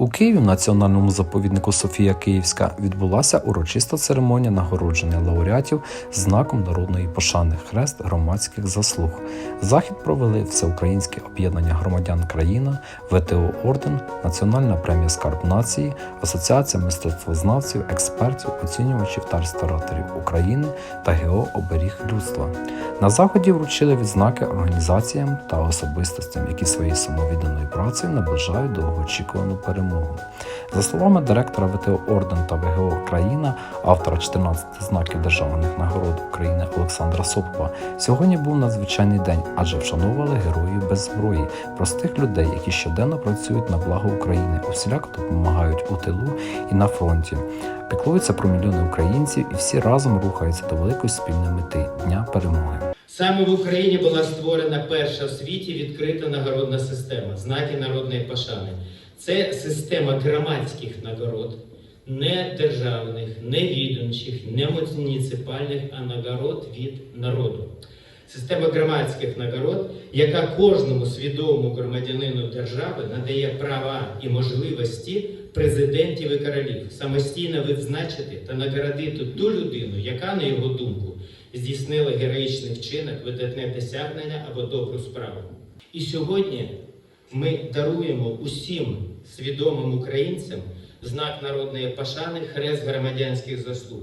У Києві в національному заповіднику Софія Київська відбулася урочиста церемонія нагородження лауреатів знаком народної пошани Хрест громадських заслуг. Захід провели Всеукраїнське об'єднання громадян країна, ВТО Орден, Національна премія Скарб нації, Асоціація мистецтвознавців, експертів, оцінювачів та реставраторів України та ГО Оберіг людства. На заході вручили відзнаки організаціям та особистостям, які своєю самовідданою працею наближають довгоочікувану перемогу. За словами директора ВТО Орден та ВГО Країна, автора 14 знаків державних нагород України Олександра Сопова, сьогодні був надзвичайний день, адже вшановували героїв без зброї, простих людей, які щоденно працюють на благо України, усіляко допомагають у тилу і на фронті. Піклуються про мільйони українців і всі разом рухаються до великої спільної мети Дня перемоги. Саме в Україні була створена перша в світі відкрита нагородна система знаки народної пошани. Це система громадських нагород, не державних, не відомчих, не муніципальних, а нагород від народу. Система громадських нагород, яка кожному свідомому громадянину держави надає права і можливості президентів і королів самостійно відзначити та нагородити ту людину, яка, на його думку, здійснила героїчний вчинок, видатне досягнення або добру справу. І сьогодні ми даруємо усім свідомим українцям знак народної пошани хрест громадянських заслуг,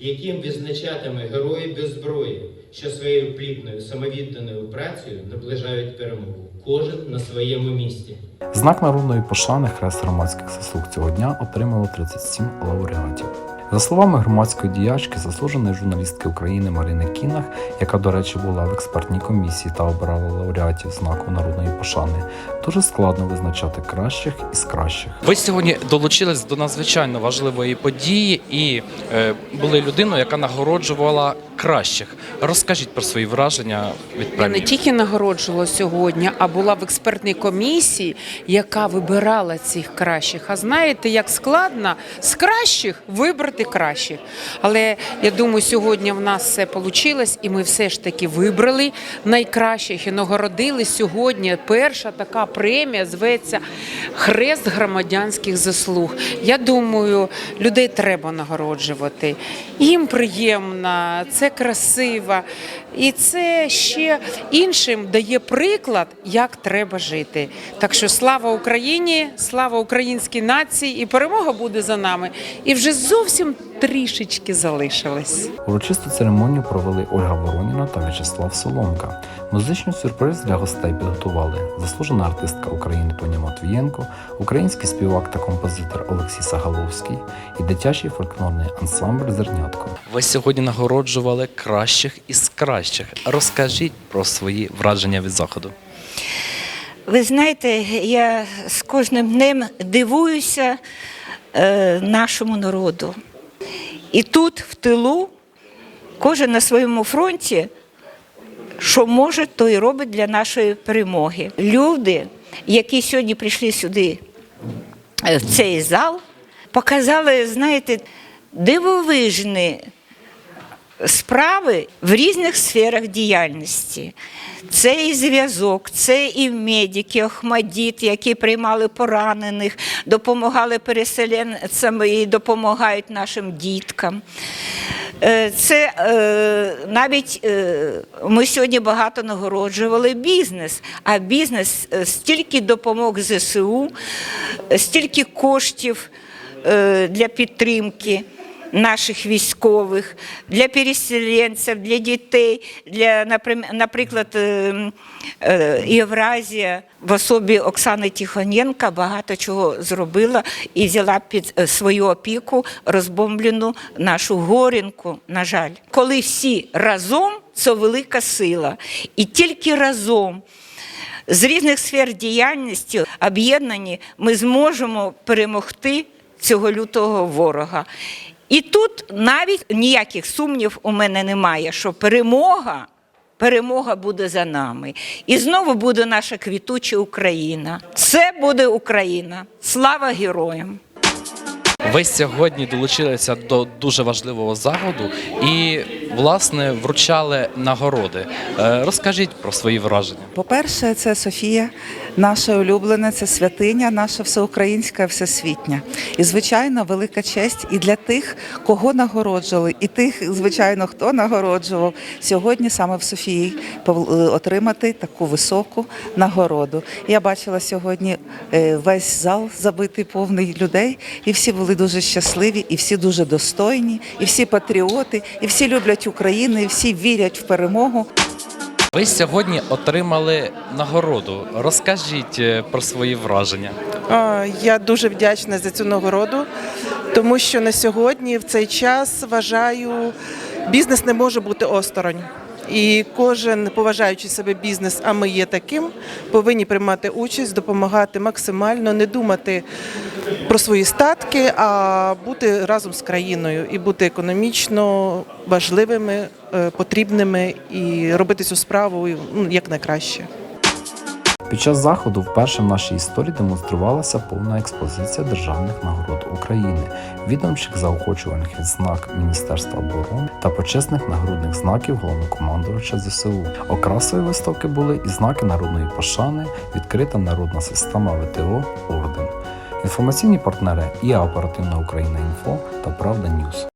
яким відзначатиме герої без зброї, що своєю плідною самовідданою працею наближають перемогу. Кожен на своєму місці. Знак народної пошани Хрест громадських заслуг цього дня отримало 37 лауреатів. За словами громадської діячки, заслуженої журналістки України Марини Кінах, яка, до речі, була в експертній комісії та обирала лауреатів знаку народної пошани, дуже складно визначати кращих із кращих. Ви сьогодні долучились до надзвичайно важливої події і е, були людиною, яка нагороджувала кращих. Розкажіть про свої враження від Я не тільки нагороджувала сьогодні, а була в експертній комісії, яка вибирала цих кращих. А знаєте, як складно з кращих вибрати кращих. Але я думаю, сьогодні в нас все вийшло, і ми все ж таки вибрали найкращих і нагородили сьогодні. Перша така премія зветься Хрест громадянських заслуг. Я думаю, людей треба нагороджувати. Їм приємно, це красиво. І це ще іншим дає приклад, як треба жити. Так що слава Україні, слава українській нації, і перемога буде за нами. І вже зовсім трішечки залишилось. Урочисту церемонію провели Ольга Вороніна та В'ячеслав Соломка. Музичний сюрприз для гостей підготували заслужена артистка України Тоня Матвієнко, український співак та композитор Олексій Сагаловський і дитячий фольклорний ансамбль Зернятко. Ви сьогодні нагороджували кращих із кращих. Розкажіть про свої враження від заходу. Ви знаєте, я з кожним днем дивуюся е, нашому народу. І тут, в тилу, кожен на своєму фронті, що може, то і робить для нашої перемоги. Люди, які сьогодні прийшли сюди, е, в цей зал, показали, знаєте, дивовижні справи в різних сферах діяльності. Це і зв'язок, це і медики, Охмадіт, які приймали поранених, допомагали переселенцям і допомагають нашим діткам. Е, Це е, навіть е, ми сьогодні багато нагороджували бізнес, а бізнес стільки допомог ЗСУ, стільки коштів для підтримки наших військових, для переселенців, для дітей, для, наприклад, е, е, Євразія в особі Оксани Тихоненка багато чого зробила і взяла під е, свою опіку розбомблену нашу горінку, на жаль. Коли всі разом, це велика сила. І тільки разом з різних сфер діяльності об'єднані ми зможемо перемогти цього лютого ворога. І тут навіть ніяких сумнів у мене немає, що перемога, перемога буде за нами. І знову буде наша квітуча Україна. Це буде Україна. Слава героям! Ви сьогодні долучилися до дуже важливого заходу, і власне вручали нагороди. Е, Розкажіть про свої враження. По-перше, це Софія, наша улюблена, це святиня, наша всеукраїнська, всесвітня. І, звичайно, велика честь і для тих, кого нагороджували, і тих, звичайно, хто нагороджував сьогодні саме в Софії е, отримати таку високу нагороду. Я бачила сьогодні е, весь зал забитий повний людей, і всі були дуже щасливі, і всі дуже достойні, і всі патріоти, і всі люблять Україну, Україні, всі вірять в перемогу. Ви сьогодні отримали нагороду. Розкажіть е, про свої враження. Я дуже вдячна за цю нагороду, тому що на сьогодні, в цей час, вважаю, бізнес не може бути осторонь. І кожен поважаючи себе бізнес, а ми є таким, повинні приймати участь, допомагати максимально, не думати про свої статки, а бути разом з країною і бути економічно важливими, е, потрібними і робити цю справу ну, як найкраще. Під час заходу вперше в нашій історії демонструвалася повна експозиція державних нагород України, відомчих заохочувальних відзнак Міністерства оборони та почесних нагрудних знаків головнокомандувача ЗСУ. Окрасою виставки були і знаки народної пошани, відкрита народна система ВТО Орден. Інформаційні партнери ІА Оперативна Україна Інфо та Правда Ньюс.